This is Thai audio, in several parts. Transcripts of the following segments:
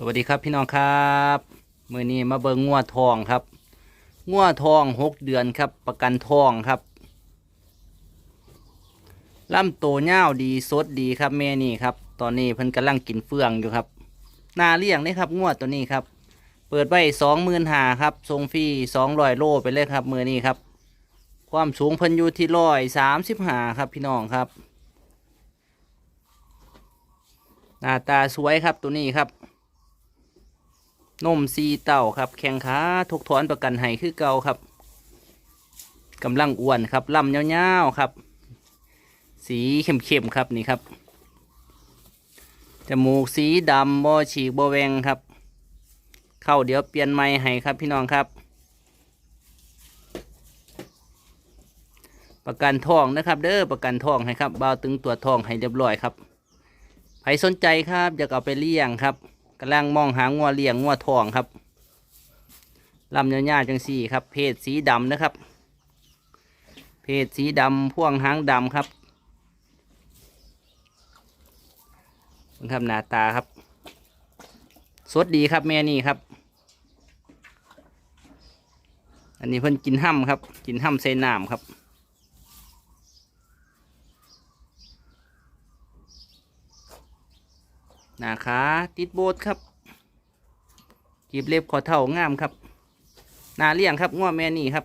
สวัสดีครับพี่น้องครับมือนี้มาเบิงงัวทองครับงัวทองหกเดือนครับ ประกันทองครับลำโตเง่าดีสดดีครับแม่นี่ครับ ตอนนี้เพิ่นกำลังกินเฟืองอยู่ครับนาเลี้ยงนี่ครับงัวตัวนี้ครับ เปิดไว้สองหมื่นหาครับทรงฟรีสองร้อยโลไปเลยครับมือนี้ครับ ความสูงเพิ่นอยู่ที่ร้อยสามสิบหาครับพี่น้องครับ หน้าตาสวยครับตัวนี้ครับ นมซีเต่าครับ แข้งขาทุกถอนประกันให้คือเก่าครับกำลังอ้วนครับลำยาวๆครับ สีเข้มๆครับนี่ครับจมูกสีดำบ่ฉีกบ่แวงครับ เข้าเดี๋ยวเปลี่ยนไม้ให้ครับพี่น้องครับ ประกันทองนะครับเด้อประกันทองให้ครับบ่าวตึงตัวทองให้เรียบร้อยครับใครสนใจครับอยากเอาไปเลี้ยงครับ กำลังมองหางัวเลี้ยงงัวทองครับลำยาวๆจังสี่ครับ เพศสีดำนะครับ เพศสีดำพ่วงหางดำครับนี่ครับหน้าตาครับ สดดีครับแม่นี่ครับ อันนี้เพิ่นกินห้ำครับ กินห้ำใส่น้ำครับ หน้าขาติดโบสครับกีบเล็บขอเท่างามครับหนาเลี้ยงครับง่วแม่นี่ครับ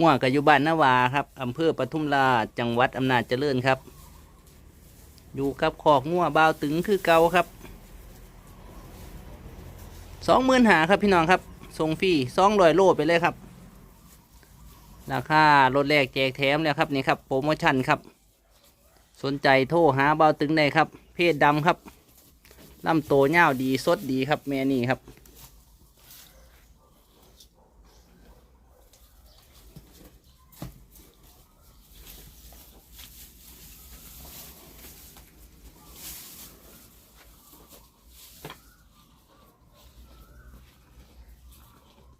ง่วกับอยู่บ้านนาวาครับอำเภอปทุมราชจังหวัดอำนาจเจริญครับ อยู่กับขอกง่วบาวตึงคือเก่าครับสองหมื่นหาครับพี่น้องครับส่งฟรีสองร้อยโลไปเลยครับ ราคารถแรกแจกแถมแล้วครับนี่ครับโปรโมชั่นครับ สนใจโทรหาเบาตึงได้ครับ เพศดำครับลำโตเง่าดีสดดีครับแม่นี่ครับ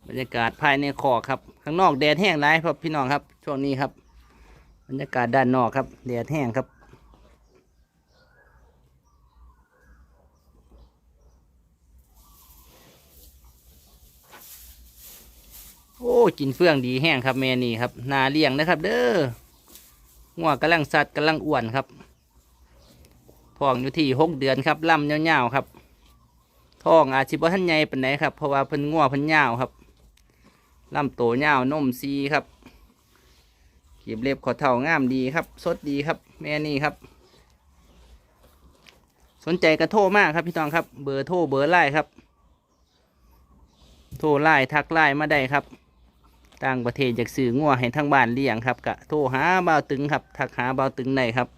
บรรยากาศภายในคอครับ ข้างนอกแดดแห้งไรครับพี่น้องครับ ช่วงนี้ครับ บรรยากาศด้านนอกครับแดดแห้งครับ โอ้กินเฟื่องดีแห้งครับแม่นี่ครับนาเลี้ยงนะครับ เด้องัวกำลังสัดกำลังอ้วนครับท้องอยู่ที่หกเดือนครับลำยาๆครับท้องอาจสิบ่ทันใหญ่ปานไหนครับเพราะว่าเพิ่นงัวเพิ่นยาครับลำโตยานมซีครับขีบเล็บขอเท่างามดีครับ สดดีครับ แม่นี่ครับ สนใจกระโทรมากครับพี่ตองครับ เบอร์โทรเบอร์ไลน์ครับ โทรไลน์ทักไลน์มาได้ครับ ต่างประเทศอยากซื้องัวให้ทั้งบ้านเลี้ยงครับกะโทรหาเบาตึงครับทักหาเบาตึงได้ครับ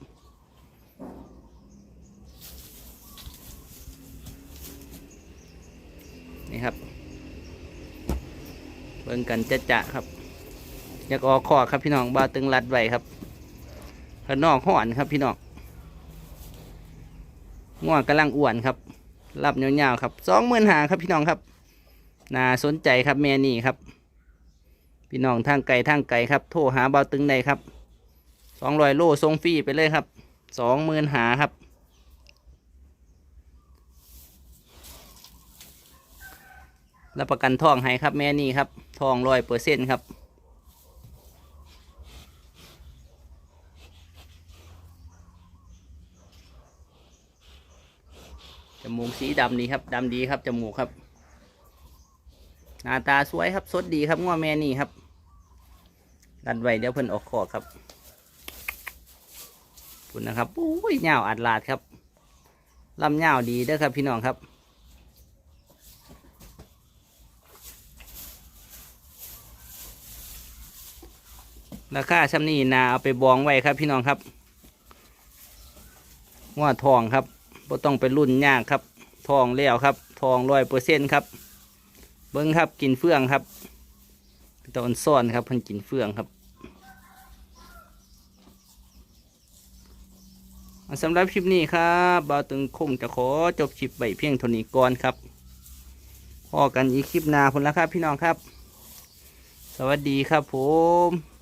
นี่ครับเบิ่งกันจะจะครับ อยากออกคอครับพี่น้องบาตึงรัดไว้ครับข้างนอกห่อนครับพี่น้องง่วงกำลังอ้วนครับรับยาวๆครับสองหมื่นหาครับพี่น้องครับน่าสนใจครับแม่นี่ครับ พี่น้องทางไกลทางไกลครับ โทรหาเบาตึงได้ครับสองรอยโลทรงฟรีไปเลยครับสองหมื่นหาครับ รับประกันทองให้ครับแม่นี่ครับทองร้อยเปอร์เซ็นต์ครับจมูกสีดำดีครับดำดีครับจมูกครับ หน้าตาสวยครับสดดีครับง้อแม่นี่ครับดันไว้เดี๋ยวเพิ่นออกคอครับคุณนะครับอุ้ยเงาวอัดลาดครับลำเงาวดีเด้อครับ พี่น้องครับราคาช่ำนี้นาเอาไปบองไว้ครับ พี่น้องครับง้อทองครับบ่ต้องไปรุ่นยากครับ ทองแล้วครับ ทองร้อยเปอร์เซ็นครับ เบิ้งครับกินเฟืองครับตอนซ่อนครับพันกินเฟืองครับสำหรับคลิปนี้ครับบ่าวตึงคงจะขอจบคลิปใบเพียงเท่านี้ก่อนครับพอกันอีกคลิปหน้าพุ่นละครับพี่น้องครับ สวัสดีครับผม